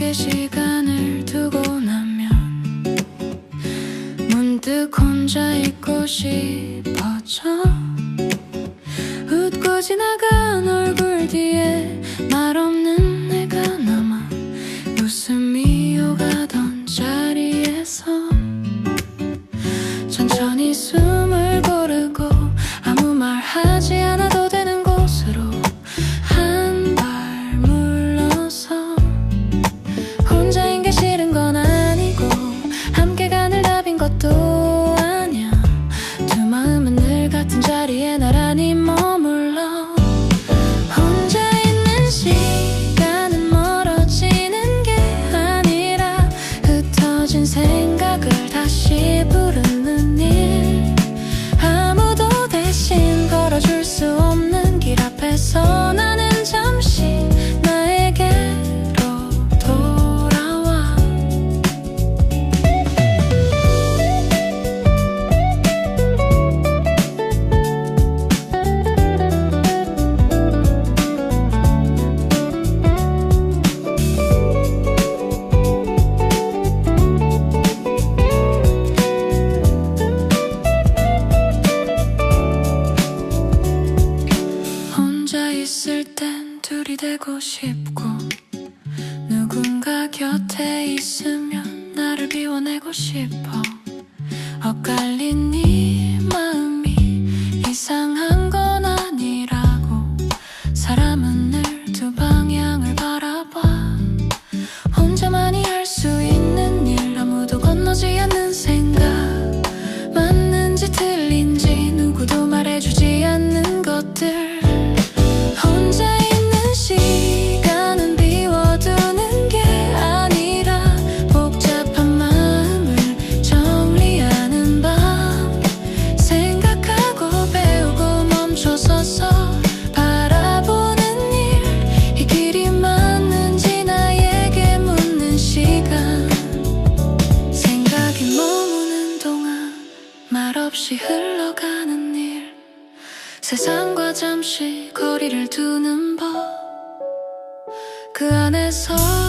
속에 시간을 두고 나면 문득 혼자 있고 싶어져. 웃고 지나간 얼굴 뒤에 말 없는 내가 남아 웃음이 오가던 자리에서 천천히 숨 둘이 되고 싶고 누군가 곁에 있으면 나를 비워내고 싶어. 엇갈린 네 마음이 이상한 건 아니라고 사람은 늘 두 방향을 바라봐. 혼자만이 할 수 있는 일 아무도 건너지 않는 생각. 맞는지 틀린지 누구도 말해주지 않는 것들 없이 흘러가는 일. 세상과 잠시 거리를 두는 법. 그 안에서